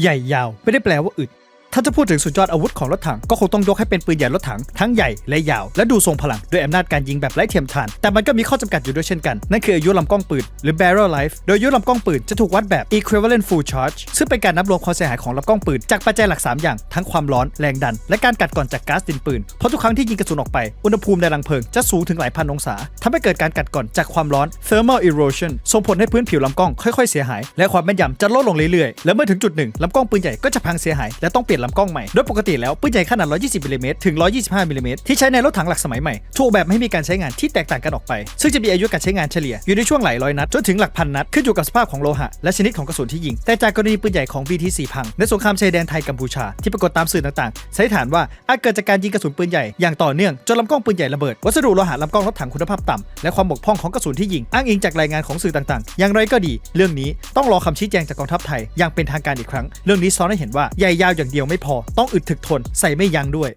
ใหญ่ยาว ไม่ได้แปลว่าอึด ถ้าจะพูดถึงสุดยอดอาวุธของรถถังก็คงต้องยกให้เป็นปืนใหญ่รถถังทั้งใหญ่และยาว และดูทรงพลังด้วยอำนาจการยิงแบบไร้เทียมทาน แต่มันก็มีข้อจำกัดอยู่ด้วยเช่นกัน นั่นคืออายุลำกล้องปืน หรือ barrel life โดยอายุลำกล้องปืนจะถูกวัดแบบ equivalent full charge ซึ่งเป็นการนับรวมความเสียหายของลำกล้องปืนจากปัจจัยหลัก 3 อย่าง ทั้งความร้อนแรงดัน และการกัดก่อนจากก๊าซดินปืนเพราะทุกครั้งที่ยิงกระสุนออกไปอุณหภูมิในรังเพลิงจะสูงถึงหลายพันองศาทำให้เกิดการกัดก่อนจากความร้อน thermal erosion ส่งผลให้พื้นผิวลำกล้องค่อยๆเสียหาย และความแม่นยำจะลดลงเรื่อยๆและเมื่อถึงจุดหนึ่งลำกล้องปืนใหญ่ก็จะพังเสียหายและต้องเปลี่ยนลำกล้องใหม่ โดยปกติแล้วปืนใหญ่ขนาด 120มิลลิเมตรถึง 125มิลลิเมตรที่ใช้ในรถถังหลักสมัยใหม่ถูกออกแบบให้มีการใช้งานที่แตกต่างกันออกไป ซึ่งจะมีอายุการใช้งานเฉลี่ยอยู่ในช่วงหลายร้อยนัดจนถึงหลักพันนัดขึ้นอยู่กับสภาพของโลหะและชนิดของกระสุนที่ยิง แต่จากกรณีปืนใหญ่ของ BT4 พังในสงครามชายแดนไทยกัมพูชาที่ปรากฏตามสื่อต่างๆสันนิษฐานว่าอาจเกิดจากการยิงกระสุนปืนใหญ่อย่างต่อเนื่องจนลำกล้องปืนใหญ่ระเบิดวัสดุโลหะลำกล้องรถถังคุณภาพต่ำและความบกพร่องของกระสุนที่ยิง อ้างอิงจากรายงานของสื่อต่างๆ อย่างไรก็ดี เรื่องนี้ต้องรอคำชี้แจงจากกองทัพไทยอย่างเป็นทางการอีกครั้ง เรื่องนี้ซ้อนให้เห็นว่าใหญ่ยาวอย่างเดียวไม่พอต้องอึดถึกทนใส่ไม่ยั้งด้วย